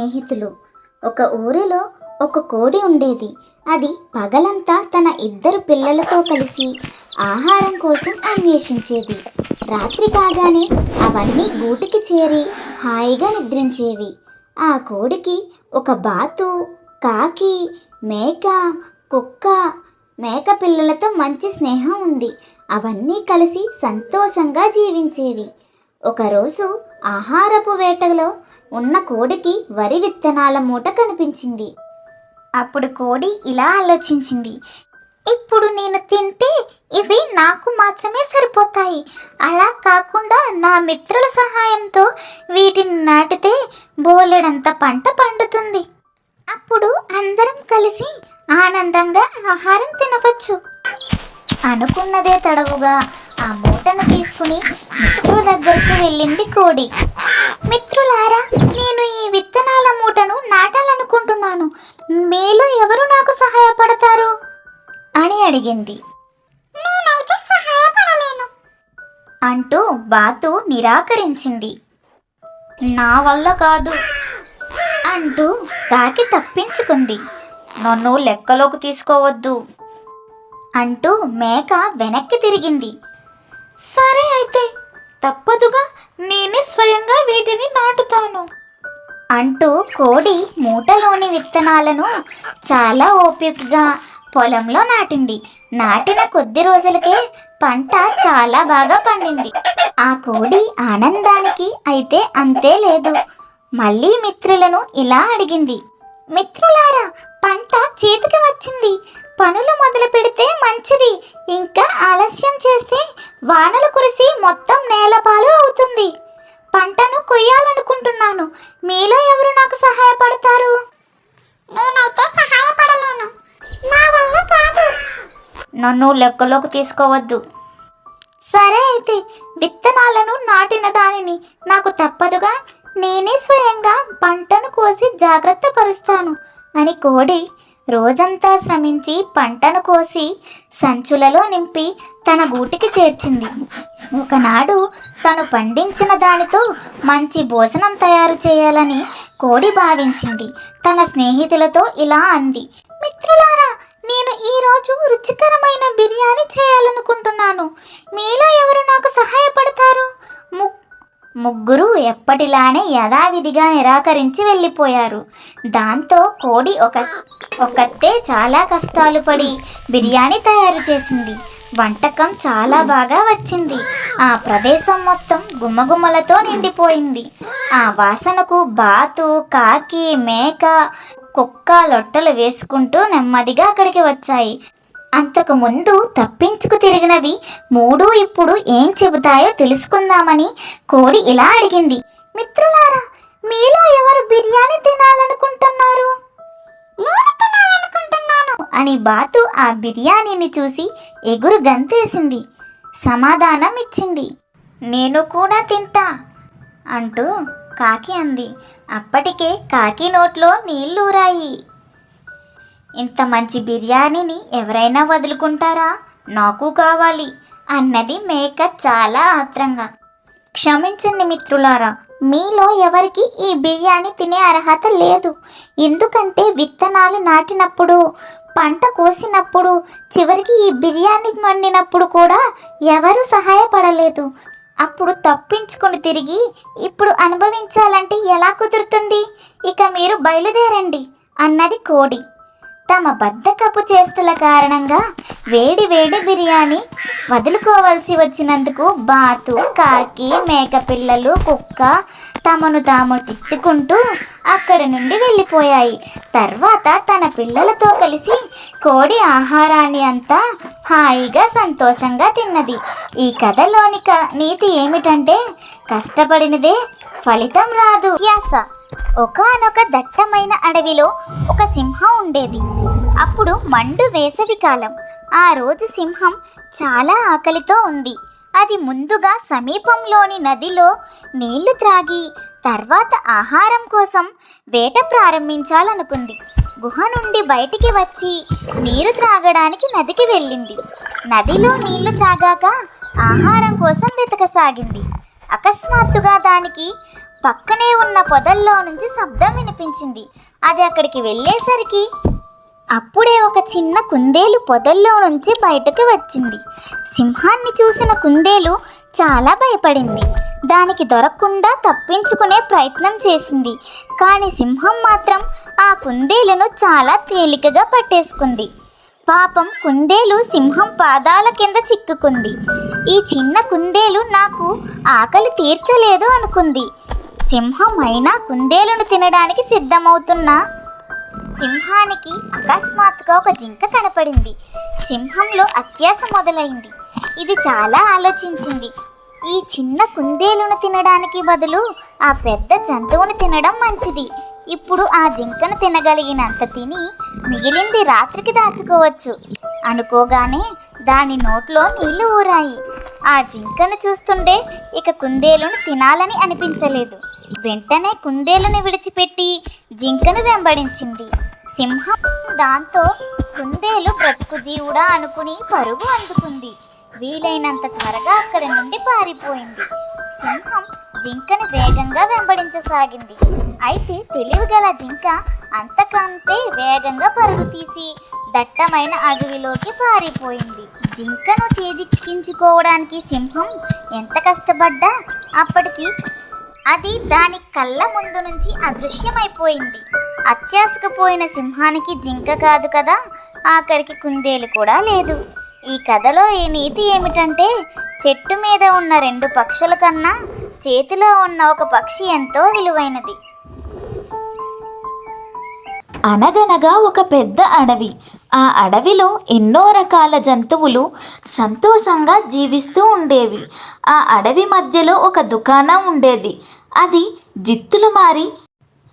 స్నేహితులు. ఒక ఊరిలో ఒక కోడి ఉండేది. అది పగలంతా తన ఇద్దరు పిల్లలతో కలిసి ఆహారం కోసం అన్వేషించేది. రాత్రి కాగానే అవన్నీ గూటికి చేరి హాయిగా నిద్రించేవి. ఆ కోడికి ఒక బాతు కాకి మేక కుక్క మేక పిల్లలతో మంచి స్నేహం ఉంది. అవన్నీ కలిసి సంతోషంగా జీవించేవి. ఒకరోజు ఆహారపు వేటలో ఉన్న కోడికి వరి విత్తనాల మూట కనిపించింది. అప్పుడు కోడి ఇలా ఆలోచించింది. ఇప్పుడు నేను తింటే ఇవి నాకు మాత్రమే సరిపోతాయి. అలా కాకుండా నా మిత్రుల సహాయంతో వీటిని నాటితే బోలెడంత పంట పండుతుంది. అప్పుడు అందరం కలిసి ఆనందంగా ఆహారం తినవచ్చు. అనుకున్నదే తడవుగా ఆ మూటను తీసుకుని మిత్రుల దగ్గరికి వెళ్ళింది కోడి. మిత్రులారా నేను ఈ విత్తనాల మూటను నాటాలనుకుంటున్నాను. మీలో ఎవరు నాకు సహాయపడతారు? అని అడిగింది. నేనైతే సహాయపడలేను అంటూ బాతు నిరాకరించింది. నా వల్ల కాదు అంటూ కాకి తప్పించుకుంది. నన్ను లెక్కలోకి తీసుకోవద్దు అంటూ మేక వెనక్కి తిరిగింది. సరే అయితే. తప్పదుగా నేనే స్వయంగా వీటిని నాటుతాను. అంటూ కోడి మూటలోని విత్తనాలను చాలా ఓపికగా పొలంలో నాటింది. నాటిన కొద్ది రోజులకే పంట చాలా బాగా పండింది. ఆ కోడి ఆనందానికి అయితే అంతే లేదు. మళ్ళీ మిత్రులను ఇలా అడిగింది. మిత్రులారా పంట చేతికి వచ్చింది. పనులు మొదలు పెడితే మంచిది. ఇంకా ఆలస్యం చేస్తే వానలు కురిసి మొత్తం నేలపాలు అవుతుంది. పంటను కొయ్యాలనుకుంటున్నాను. మీలో ఎవరు నాకు సహాయపడతారు? నేనైతే సహాయపడలేను. నా వల్ల కాదు. నన్ను లెక్కలోకి తీసుకోవద్దు. సరే అయితే విత్తనాలను నాటిన దానిని నాకు తప్పదుగా. నేనే స్వయంగా పంటను కోసి జాగ్రత్త పరుస్తాను అని కోడి రోజంతా శ్రమించి పంటను కోసి సంచులలో నింపి తన గూటికి చేర్చింది. ఒకనాడు తను పండించిన దానితో మంచి భోజనం తయారు చేయాలని కోడి భావించింది. తన స్నేహితులతో ఇలా అంది. మిత్రులారా నేను ఈరోజు రుచికరమైన బిర్యానీ చేయాలనుకుంటున్నాను. మీలో ఎవరు నాకు సహాయపడతారు? ము- ముగ్గురు ఎప్పటిలానే యథావిధిగా నిరాకరించి వెళ్ళిపోయారు. దాంతో కోడి ఒక ఒకతే చాలా కష్టాలు పడి బిర్యానీ తయారు చేసింది. వంటకం చాలా బాగా వచ్చింది. ఆ ప్రదేశం మొత్తం గుమ్మగుమ్మలతో నిండిపోయింది. ఆ వాసనకు బాతు కాకి మేక కుక్క లొట్టలు వేసుకుంటూ నెమ్మదిగా అక్కడికి వచ్చాయి. అంతకు ముందు తప్పించుకు తిరిగినవి మూడు ఇప్పుడు ఏం చెబుతాయో తెలుసుకుందామని కోడి ఇలా అడిగింది. మిత్రులారా మీలో ఎవరు బిర్యానీ తినాలనుకుంటున్నారు? తినాలనుకుంటున్నాను అని బాతు ఆ బిర్యానీని చూసి ఎగురు గంతేసింది. సమాధానం ఇచ్చింది. నేను కూడా తింటా అంటూ కాకి అంది. అప్పటికే కాకి నోట్లో నీళ్ళూరాయి ఇంత మంచి బిర్యానీని ఎవరైనా వదులుకుంటారా? నాకు కావాలి అన్నది మేక చాలా ఆత్రంగా. క్షమించండి మిత్రులారా మీలో ఎవరికి ఈ బిర్యానీ తినే అర్హత లేదు. ఎందుకంటే విత్తనాలు నాటినప్పుడు పంట కోసినప్పుడు చివరికి ఈ బిర్యానీ వండినప్పుడు కూడా ఎవరు సహాయపడలేదు. అప్పుడు తప్పించుకొని తిరిగి ఇప్పుడు అనుభవించాలంటే ఎలా కుదురుతుంది? ఇక మీరు బయలుదేరండి అన్నది కోడి. తమ బద్ధకపు చేష్టల కారణంగా వేడి వేడి బిర్యానీ వదులుకోవాల్సి వచ్చినందుకు బాతు కాకి మేకపిల్లలు కుక్క తమను తాము తిట్టుకుంటూ అక్కడి నుండి వెళ్ళిపోయాయి. తర్వాత తన పిల్లలతో కలిసి కోడి ఆహారాన్ని అంతా హాయిగా సంతోషంగా తిన్నది. ఈ కథలోని క- నీతి ఏమిటంటే కష్టపడినదే ఫలితం రాదు. యాస. ఒకనొక దట్టమైన అడవిలో ఒక సింహం ఉండేది. అప్పుడు మండు వేసవి కాలం. ఆ రోజు సింహం చాలా ఆకలితో ఉంది. అది ముందుగా సమీపంలోని నదిలో నీళ్ళు త్రాగి తర్వాత ఆహారం కోసం వేట ప్రారంభించాలనుకుంది. గుహ నుండి బయటికి వచ్చి నీరు త్రాగడానికి నదికి వెళ్ళింది. నదిలో నీళ్ళు త్రాగాక ఆహారం కోసం వెతకసాగింది. అకస్మాత్తుగా దానికి పక్కనే ఉన్న పొదల్లో నుంచి శబ్దం వినిపించింది. అది అక్కడికి వెళ్ళేసరికి అప్పుడే ఒక చిన్న కుందేలు పొదల్లో నుంచి బయటకు వచ్చింది. సింహాన్ని చూసిన కుందేలు చాలా భయపడింది. దానికి దొరకకుండా తప్పించుకునే ప్రయత్నం చేసింది. కానీ సింహం మాత్రం ఆ కుందేలును చాలా తేలికగా పట్టేసుకుంది. పాపం కుందేలు సింహం పాదాల కింద చిక్కుకుంది. ఈ చిన్న కుందేలు నాకు ఆకలి తీర్చలేదు అనుకుంది. సింహం అయినా కుందేలును తినడానికి సిద్ధమవుతున్నా? సింహానికి అకస్మాత్తుగా ఒక జింక కనపడింది. సింహంలో అత్యాస మొదలైంది. ఇది చాలా ఆలోచించింది. ఈ చిన్న కుందేలును తినడానికి బదులు ఆ పెద్ద జంతువును తినడం మంచిది. ఇప్పుడు ఆ జింకను తినగలిగినంత తిని మిగిలింది రాత్రికి దాచుకోవచ్చు. అనుకోగానే దాని నోట్లో నీళ్ళు ఊరాయి. ఆ జింకను చూస్తుంటే ఇక కుందేలును తినాలని అనిపించలేదు. వెంటనే కుందేలను విడిచిపెట్టి జింకను వెంబడించింది. సింహం దాంతో కుందేలు బ్రతుకు జీవుడా అనుకుని పరుగు అందుకుంది. వీలైనంత త్వరగా అక్కడి నుండి పారిపోయింది. సింహం జింకను వేగంగా వెంబడించసాగింది. అయితే తెలివిగల జింక అంతకంటే వేగంగా పరుగు తీసి దట్టమైన అడవిలోకి పారిపోయింది. జింకను చేజిక్కించుకోవడానికి సింహం ఎంత కష్టపడ్డా అప్పటికి అది దాని కళ్ళ ముందు నుంచి అదృశ్యమైపోయింది. అత్యాసుకుపోయిన సింహానికి జింక కాదు కదా ఆఖరికి కుందేలు కూడా లేదు. ఈ కథలో ఈ నీతి ఏమిటంటే చెట్టు మీద ఉన్న రెండు పక్షుల కన్నా చేతిలో ఉన్న ఒక పక్షి ఎంతో విలువైనది. అనగనగా ఒక పెద్ద అడవి ఆ అడవిలో ఎన్నో రకాల జంతువులు సంతోషంగా జీవిస్తూ ఉండేవి. ఆ అడవి మధ్యలో ఒక దుకాణం ఉండేది. అది జిత్తులు మారి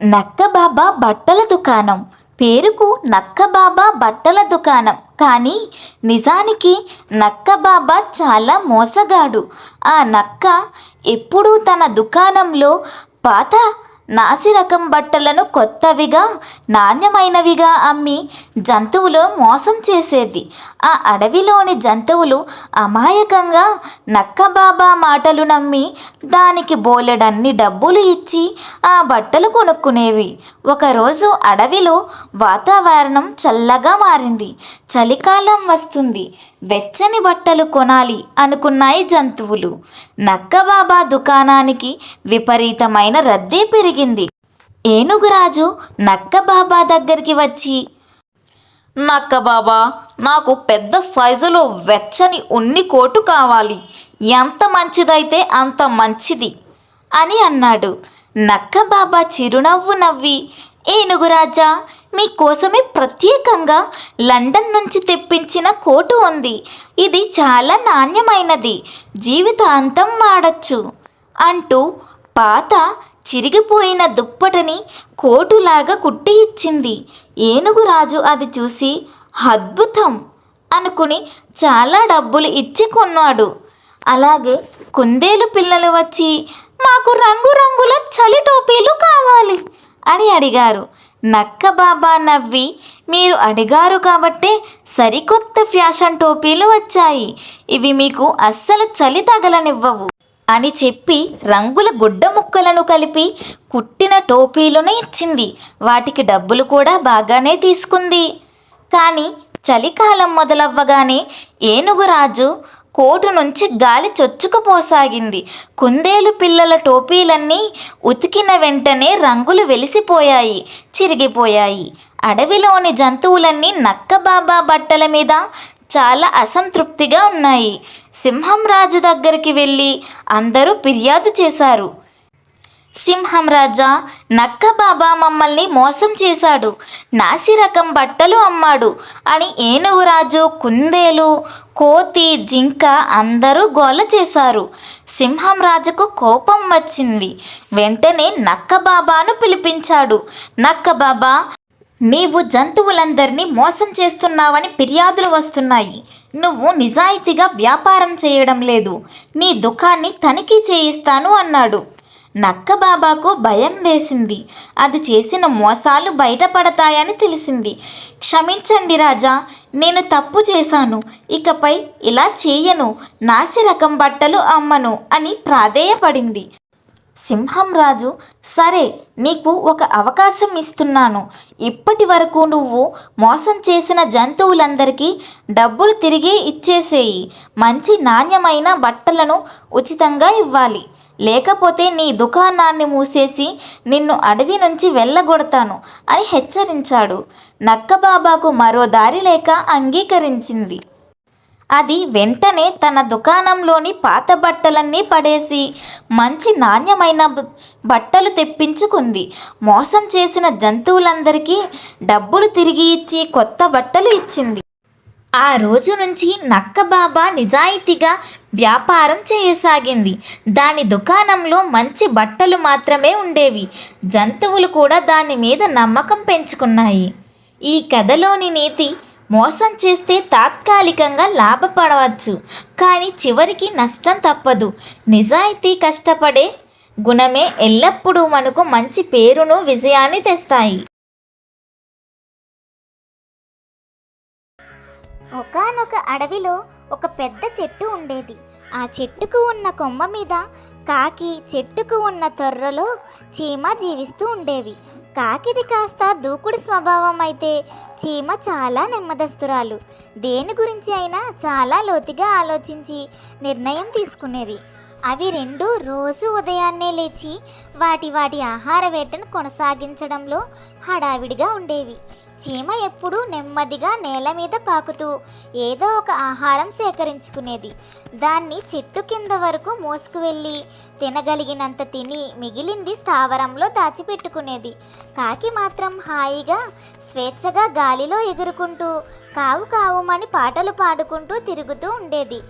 నక్కబాబా బట్టల దుకాణం. పేరుకు నక్కబాబా బట్టల దుకాణం. కానీ నిజానికి నక్కబాబా చాలా మోసగాడు. ఆ నక్క ఎప్పుడూ తన దుకాణంలో పాత నాసి రకం బట్టలను కొత్తవిగా నాణ్యమైనవిగా అమ్మి జంతువులు మోసం చేసేది. ఆ అడవిలోని జంతువులు అమాయకంగా నక్కబాబా మాటలు నమ్మి దానికి బోలెడన్ని డబ్బులు ఇచ్చి ఆ బట్టలు కొనుక్కునేవి. ఒకరోజు అడవిలో వాతావరణం చల్లగా మారింది. చలికాలం వస్తుంది. వెచ్చని బట్టలు కొనాలి అనుకున్నాయి జంతువులు. నక్కబాబా దుకాణానికి విపరీతమైన రద్దీ పెరిగింది. ఏనుగురాజు నక్కబాబా దగ్గరికి వచ్చి నక్కబాబా నాకు పెద్ద సైజులో వెచ్చని ఉన్ని కోటు కావాలి. ఎంత మంచిదైతే అంత మంచిది అని అన్నాడు. నక్కబాబా చిరునవ్వు నవ్వి ఏనుగురాజా మీకోసమే ప్రత్యేకంగా లండన్ నుంచి తెప్పించిన కోటు ఉంది. ఇది చాలా నాణ్యమైనది. జీవితాంతం వాడచ్చు అంటూ పాత చిరిగిపోయిన దుప్పటని కోటులాగా కుట్టి ఇచ్చింది. ఏనుగురాజు అది చూసి అద్భుతం అనుకుని చాలా డబ్బులు ఇచ్చి కొన్నాడు. అలాగే కుందేలు పిల్లలు వచ్చి మాకు రంగురంగుల చలి టోపీలు కావాలి అని అడిగారు. నక్క బాబా నవ్వి మీరు అడిగారు కాబట్టే సరికొత్త ఫ్యాషన్ టోపీలు వచ్చాయి. ఇవి మీకు అస్సలు చలి తగలనివ్వవు. అని చెప్పి రంగుల గుడ్డ ముక్కలను కలిపి కుట్టిన టోపీలను ఇచ్చింది. వాటికి డబ్బులు కూడా బాగానే తీసుకుంది. కానీ చలికాలం మొదలవ్వగానే ఏనుగురాజు కోటు నుంచి గాలి చొచ్చుకుపోసాగింది. కుందేలు పిల్లల టోపీలన్నీ ఉతికిన వెంటనే రంగులు వెలిసిపోయాయి చిరిగిపోయాయి. అడవిలోని జంతువులన్నీ నక్కబాబా బట్టల మీద చాలా అసంతృప్తిగా ఉన్నాయి. సింహం రాజు దగ్గరికి వెళ్ళి అందరూ ఫిర్యాదు చేశారు. సింహం రాజా నక్క బాబా మమ్మల్ని మోసం చేశాడు. నాసిరకం బట్టలు అమ్మాడు. అని ఏనుగురాజు కుందేలు కోతి జింక అందరూ గోల చేశారు. సింహం రాజుకు కోపం వచ్చింది. వెంటనే నక్క బాబాను పిలిపించాడు. నక్క బాబా నీవు జంతువులందరినీ మోసం చేస్తున్నావని ఫిర్యాదులు వస్తున్నాయి. నువ్వు నిజాయితీగా వ్యాపారం చేయడం లేదు. నీ దుకాన్ని తనిఖీ చేయిస్తాను అన్నాడు. నక్క బాబాకు భయం వేసింది. అది చేసిన మోసాలు బయటపడతాయని తెలిసింది. క్షమించండి రాజా నేను తప్పు చేశాను. ఇకపై ఇలా చేయను. నాసి రకం బట్టలు అమ్మను అని ప్రాధేయపడింది. సింహం రాజు సరే నీకు ఒక అవకాశం ఇస్తున్నాను. ఇప్పటి వరకు నువ్వు మోసం చేసిన జంతువులందరికీ డబ్బులు తిరిగి ఇచ్చేసేయి. మంచి నాణ్యమైన బట్టలను ఉచితంగా ఇవ్వాలి. లేకపోతే నీ దుకాణాన్ని మూసేసి నిన్ను అడవి నుంచి వెళ్ళగొడతాను అని హెచ్చరించాడు. నక్కబాబాకు మరో దారి లేక అంగీకరించింది. అది వెంటనే తన దుకాణంలోని పాత బట్టలన్నీ పడేసి మంచి నాణ్యమైన బట్టలు తెప్పించుకుంది. మోసం చేసిన జంతువులందరికీ డబ్బులు తిరిగి ఇచ్చి కొత్త బట్టలు ఇచ్చింది. ఆ రోజు నుంచి నక్కబాబా నిజాయితీగా వ్యాపారం చేయసాగింది. దాని దుకాణంలో మంచి బట్టలు మాత్రమే ఉండేవి. జంతువులు కూడా దాని మీద నమ్మకం పెంచుకున్నాయి. ఈ కథలోని నీతి మోసం చేస్తే తాత్కాలికంగా లాభపడవచ్చు. కానీ చివరికి నష్టం తప్పదు. నిజాయితీ కష్టపడే గుణమే ఎల్లప్పుడూ మనకు మంచి పేరును విజయాన్ని తెస్తాయి. ఒకానొక అడవిలో ఒక పెద్ద చెట్టు ఉండేది. ఆ చెట్టుకు ఉన్న కొమ్మ మీద కాకి చెట్టుకు ఉన్న తొర్రలో చీమ జీవిస్తూ ఉండేవి. కాకిది కాస్త దూకుడు స్వభావం అయితే చీమ చాలా నెమ్మదస్తురాలు. దేని గురించి అయినా చాలా లోతుగా ఆలోచించి నిర్ణయం తీసుకునేది. అవి రెండు రోజు ఉదయాన్నే లేచి వాటి వాటి ఆహార వేటను కొనసాగించడంలో హడావిడిగా ఉండేవి. చీమ ఎప్పుడూ నెమ్మదిగా నేల మీద పాకుతూ ఏదో ఒక ఆహారం సేకరించుకునేది. దాన్ని చెట్టు కింద వరకు మోసుకువెళ్ళి తినగలిగినంత తిని మిగిలింది స్థావరంలో దాచిపెట్టుకునేది. కాకి మాత్రం హాయిగా స్వేచ్ఛగా గాలిలో ఎగురుకుంటూ కావు కావుమని పాటలు పాడుకుంటూ తిరుగుతూ ఉండేది.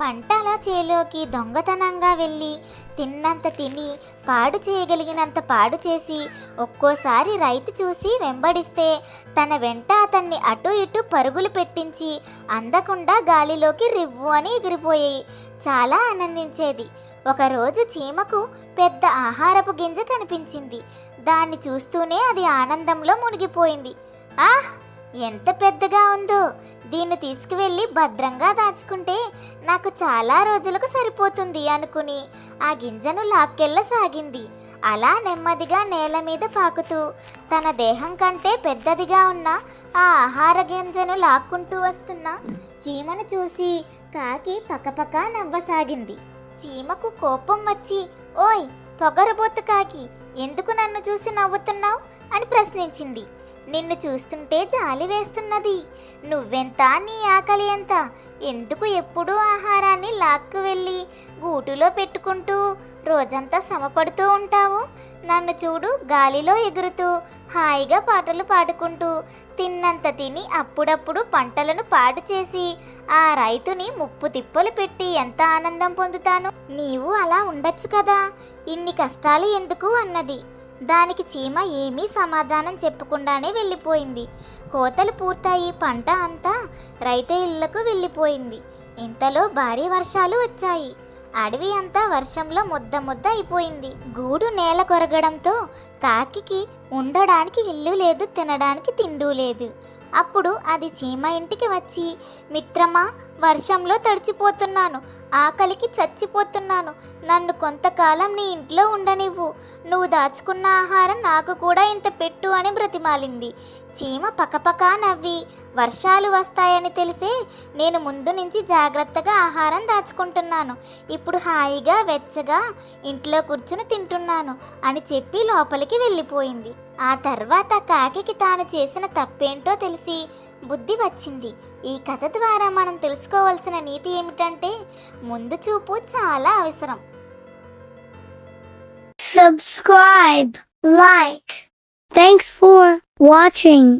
పంటల చేలోకి దొంగతనంగా వెళ్ళి తిన్నంత తిని పాడు చేయగలిగినంత పాడు చేసి ఒక్కోసారి రైతు చూసి వెంబడిస్తే తన వెంట అతన్ని అటు ఇటు పరుగులు పెట్టించి అందకుండా గాలిలోకి రివ్వు అని ఎగిరిపోయాయి. చాలా ఆనందించేది. ఒకరోజు చీమకు పెద్ద ఆహారపు గింజ కనిపించింది. దాన్ని చూస్తూనే అది ఆనందంలో మునిగిపోయింది. ఆహ్! ఎంత పెద్దగా ఉందో. దీన్ని తీసుకువెళ్ళి భద్రంగా దాచుకుంటే నాకు చాలా రోజులకు సరిపోతుంది అనుకుని ఆ గింజను లాక్కెళ్ళసాగింది అలా నెమ్మదిగా నేల మీద పాకుతూ తన దేహం కంటే పెద్దదిగా ఉన్న ఆ ఆహార గింజను లాక్కుంటూ వస్తున్న చీమను చూసి కాకి పకపక నవ్వసాగింది. చీమకు కోపం వచ్చి ఓయ్ పొగరబోతు కాకి ఎందుకు నన్ను చూసి నవ్వుతున్నావు? అని ప్రశ్నించింది. నిన్ను చూస్తుంటే జాలి వేస్తున్నది. నువ్వెంత నీ ఆకలి ఎంత? ఎందుకు ఎప్పుడూ ఆహారాన్ని లాక్కు వెళ్ళి గూటులో పెట్టుకుంటూ రోజంతా శ్రమపడుతూ ఉంటావు? నన్ను చూడు గాలిలో ఎగురుతూ హాయిగా పాటలు పాడుకుంటూ తిన్నంత తిని అప్పుడప్పుడు పంటలను పాడు చేసి ఆ రైతుని ముప్పు తిప్పలు పెట్టి ఎంత ఆనందం పొందుతాను? నీవు అలా ఉండొచ్చు కదా. ఇన్ని కష్టాలు ఎందుకు అన్నది? దానికి చీమ ఏమీ సమాధానం చెప్పకుండానే వెళ్ళిపోయింది. కోతలు పూర్తయి పంట అంతా రైతు ఇళ్ళకు వెళ్ళిపోయింది. ఇంతలో భారీ వర్షాలు వచ్చాయి. అడవి అంతా వర్షంలో ముద్ద ముద్ద అయిపోయింది. గూడు నేల కొరగడంతో కాకికి ఉండడానికి ఇల్లు లేదు తినడానికి తిండు లేదు. అప్పుడు అది చీమ ఇంటికి వచ్చి మిత్రమా వర్షంలో తడిచిపోతున్నాను. ఆకలికి చచ్చిపోతున్నాను. నన్ను కొంతకాలం నీ ఇంట్లో ఉండనివ్వు. నువ్వు దాచుకున్న ఆహారం నాకు కూడా ఇంత పెట్టు అని బ్రతిమాలింది. చీమ పకపకా నవ్వి వర్షాలు వస్తాయని తెలిసే నేను ముందు నుంచి జాగ్రత్తగా ఆహారం దాచుకుంటున్నాను. ఇప్పుడు హాయిగా వెచ్చగా ఇంట్లో కూర్చుని తింటున్నాను అని చెప్పి లోపలికి వెళ్ళిపోయింది. ఆ తర్వాత కాకికి తాను చేసిన తప్పేంటో తెలిసి బుద్ధి వచ్చింది. ఈ కథ ద్వారా మనం తెలుసుకోవాల్సిన నీతి ఏమిటంటే ముందు చూపు చాలా అవసరం. Subscribe like thanks for watching